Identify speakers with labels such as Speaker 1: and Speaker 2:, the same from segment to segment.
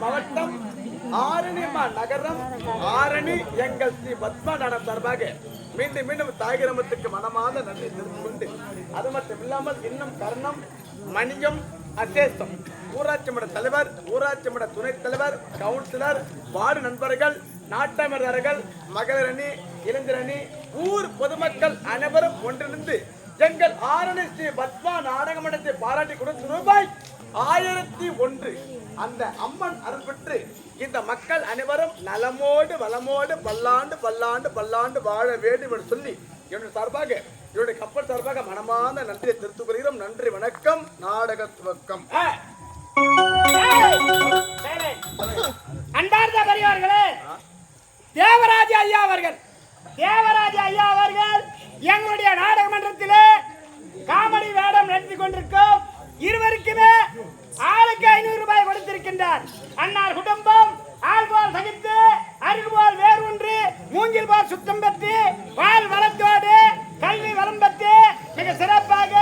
Speaker 1: மாவட்டம் ஆரணி மா- நகரம். ஆரணி எங்கள் ஸ்ரீ பத்மநாடம் சார்பாக மீண்டும் மீண்டும் தாய் கிராமத்துக்கு மனமார்ந்த நன்றி தெரிந்து கொண்டு அது மட்டும் இல்லாமல் இன்னும் கர்ணம் மணியம் அசேஷம் ஊராட்சி மன்ற தலைவர் ஊராட்சி மன்ற துணைத் தலைவர் கவுன்சிலர் வார்டு நண்பர்கள் நாட்டமரர்கள் மகளிர் அணி இளைஞர் அணி ஊர் பொதுமக்கள் அனைவரும் ஒன்றிணைந்து எங்கள் ஆரணி ஸ்ரீ பத்மா நாடக மன்றத்தை பாராட்டி கொடுத்து ரூபாய் ஆயிரத்தி ஒன்று. அந்த அம்மன் அருள்பெற்று இந்த மக்கள் அனைவரும் நலமோடு வளமோடு பல்லாண்டு பல்லாண்டு பல்லாண்டு வாழ வேண்டும் என்று சொல்லி என்னுடைய சார்பாக என்னுடைய கப்பல் சார்பாக மனமான நன்றியை தெரிவித்துக் கொள்கிறோம். நன்றி வணக்கம். நாடக துவக்கம்
Speaker 2: அன்பார்ந்த பெரியவர்களே தேவராஜ ஐயா அவர்கள் தேவராஜ ஐயா அவர்கள் எங்களுடைய நாடக மன்றத்திலே காமெடி வேடம் நடத்தி கொண்டிருக்கும். இருவருக்குமே ஆளுக்கு ஐநூறு ரூபாய் கொடுத்திருக்கின்றார். அன்னார் குடும்பம் ஆள் போல் சகித்து அருகு போல் வேறு ஒன்று மூங்கில் போல் சுத்தம் பெற்று பால் வளத்தோடு கல்வி வளம் பெற்று மிக சிறப்பாக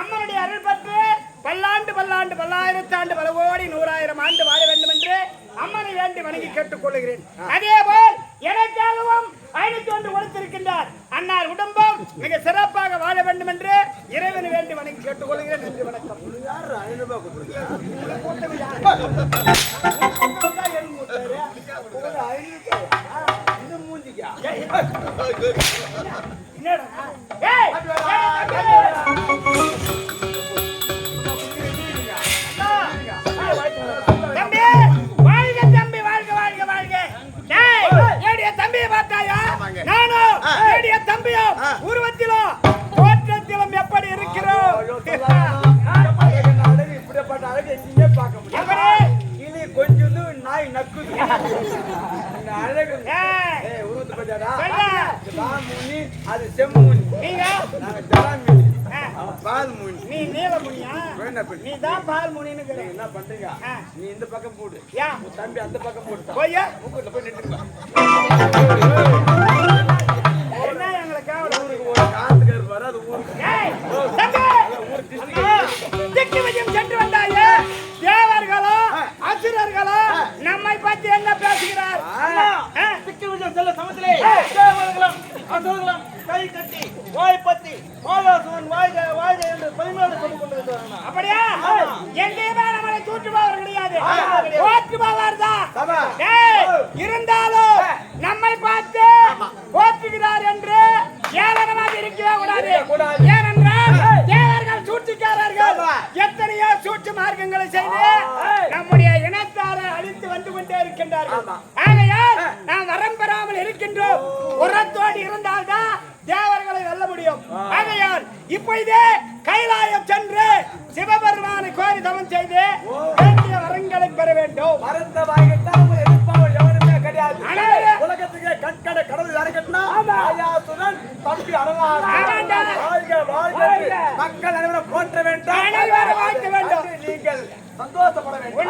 Speaker 2: அம்மனுடைய அருள் பெற்று பல்லாண்டு பல்லாண்டு பல்லாயிரத்தாண்டு பல கோடி நூறாயிரம் ஆண்டு வாழ வேண்டும் என்று அம்மனை வேண்டி வணங்கி கேட்டுக் கொள்கிறேன் அதே போல் எனக்காகவும் ஐநூத்தி ஒன்று கொடுத்திருக்கின்றார் அன்னார் உடம்பம் மிக சிறப்பாக வாழ வேண்டும் என்று இறைவன் வேண்டி வணங்கி கேட்டுக்கொள்கிறேன். நன்றி வணக்கம்.
Speaker 1: ஐநூறு ரூபாய்
Speaker 2: என்னடா? தம்பியும் உருவத்திலும் தோற்றத்திலும் எப்படி இருக்கிறோம்
Speaker 1: இப்படிப்பட்ட அழகு எங்கேயுமே பார்க்க முடியாது.
Speaker 2: எப்படி?
Speaker 1: கிளி கொஞ்சுது நாய் நக்குது. அழகு. உருவத்தை பார்த்தாடா அது செம்முனி.
Speaker 2: நீங்க?
Speaker 1: நாங்க ஜலாமீனி
Speaker 2: ஆ.
Speaker 1: அவன் பால் முனி
Speaker 2: நீ நீலமுனியா நீ தான் பால் முனின்னு
Speaker 1: நீங்க என்ன பண்றீங்க. நீ இந்த பக்கம் போடு.
Speaker 2: யா.
Speaker 1: உன் தம்பி அந்த பக்கம் போட்டு
Speaker 2: போய்யா
Speaker 1: மூக்குல போய் நின்றுங்க ஊருக்கு
Speaker 2: திக்கு விஜயம் சென்று வந்தாயே. தேவர்களோ அசுரர்களோ நம்மை பற்றி என்ன பேசுகிறார்?
Speaker 1: திக்கு விஜயம் செல்ல சமத்திலே தேவர்களும் அசுரர்களும் கை கட்டி வாய் பத்தி மாலாசுவன் வாழ்க வாழ்க என்று பதினாலு சொல்லிக் கொண்டிருக்கிறார்கள்
Speaker 2: அப்படியா? எங்கேயுமே நம்மளை தூற்றுபவர் கிடையாது. தான். ஏய், இருந்தாலும் கூடாது. ஏனென்றால் தேவர்கள் சூழ்ச்சிக்காரர்கள். எத்தனையோ சூழ்ச்சி மார்க்கங்களை செய்து நம்முடைய இனத்தாரை அழித்து வந்து கொண்டே இருக்கின்றார்கள். ஆகையால் நாம் வரம் பெறாமல் இருக்கின்றோம். உரத்தோடு இருந்தால்தான் தேவர்களை வெல்ல முடியும். ஆகையால் இப்பொழுதே கைலாயம் சென்று சிவபெருமானை கோரி தவம் செய்து வேண்டிய வரங்களை பெற வேண்டும்.
Speaker 1: மறந்த வாய்கிட்டா மக்கள் அனைவரும் போற்ற வேண்டும். நீங்கள் சந்தோஷப்பட வேண்டும்.